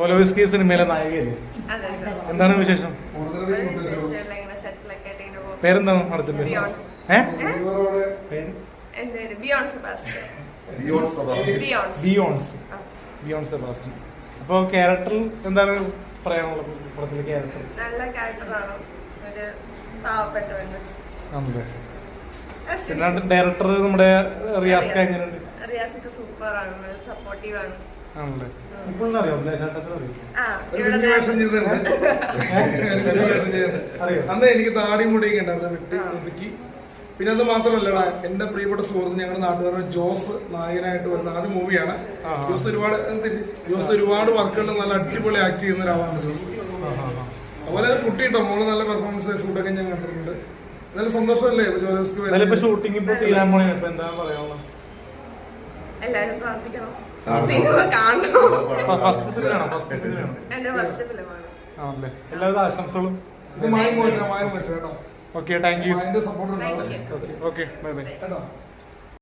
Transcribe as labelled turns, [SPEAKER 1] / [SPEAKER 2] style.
[SPEAKER 1] പോലോവിസ്കി സിനിമയിലെ നായികയല്ലേ. എന്താണ് വിശേഷം. പേരെന്താണ്. ബിയോൺസ്. സെബാസ്റ്റ്യൻ. അപ്പൊ ക്യാരക്ടറിൽ എന്താണ് പറയാനുള്ളത് പടത്തിലെ ക്യാരക്ടർ?
[SPEAKER 2] നല്ല ക്യാരക്ടറാണ്. ഒരു പാവപ്പെട്ട പെൺകൊച്ച്.
[SPEAKER 1] ആണല്ലേ?
[SPEAKER 2] As
[SPEAKER 1] പിന്നെ ഡയറക്ടർ നമ്മുടെ റിയാസ്
[SPEAKER 2] റിയാസ്. സൂപ്പറാണ്. നല്ല സപ്പോർട്ടീവ് ആണ്.
[SPEAKER 1] ആണല്ലേ?
[SPEAKER 3] അന്ന് എനിക്ക് താടി മുടിയൊക്കെ ഉണ്ടായിരുന്നു. വെട്ടി ഒതുക്കി. പിന്നെ അത് മാത്രമല്ലടാ എന്റെ പ്രിയപ്പെട്ട സുഹൃത്ത് ഞങ്ങളുടെ നാട്ടുകാരൻ ജോസ് നായകനായിട്ട് വരുന്ന ആദ്യ മൂവിയാണ്. ജോസ് ഒരുപാട് ജോസ് ഒരുപാട് വർക്കുകളിൽ നല്ല അടിപൊളി ആക്ട് ചെയ്യുന്ന ഒരാളാണ് ജോസ്. അതുപോലെ കുട്ടിയിട്ടോ മോൾ നല്ല പെർഫോമൻസ് ഷൂട്ടൊക്കെ ഞാൻ കണ്ടിട്ടുണ്ട്. നല്ല സന്തോഷമല്ലേ? വരുന്നത്?
[SPEAKER 1] ഷൂട്ടിംഗ്
[SPEAKER 2] എല്ലാവരും പ്രാർത്ഥിക്കണം.
[SPEAKER 1] ഫസ്റ്റ് ഫസ്റ്റ്
[SPEAKER 2] എന്റെ ഫസ്റ്റ് ഫിലിമാണ്.
[SPEAKER 1] ആണല്ലേ? എല്ലാവിധ ആശംസകളും.
[SPEAKER 3] ഇത് മായം പോയിട്ടാ മായം പറ്റും കേട്ടോ.
[SPEAKER 1] Okay thank you
[SPEAKER 3] support
[SPEAKER 1] okay okay bye bye
[SPEAKER 3] കേട്ടോ?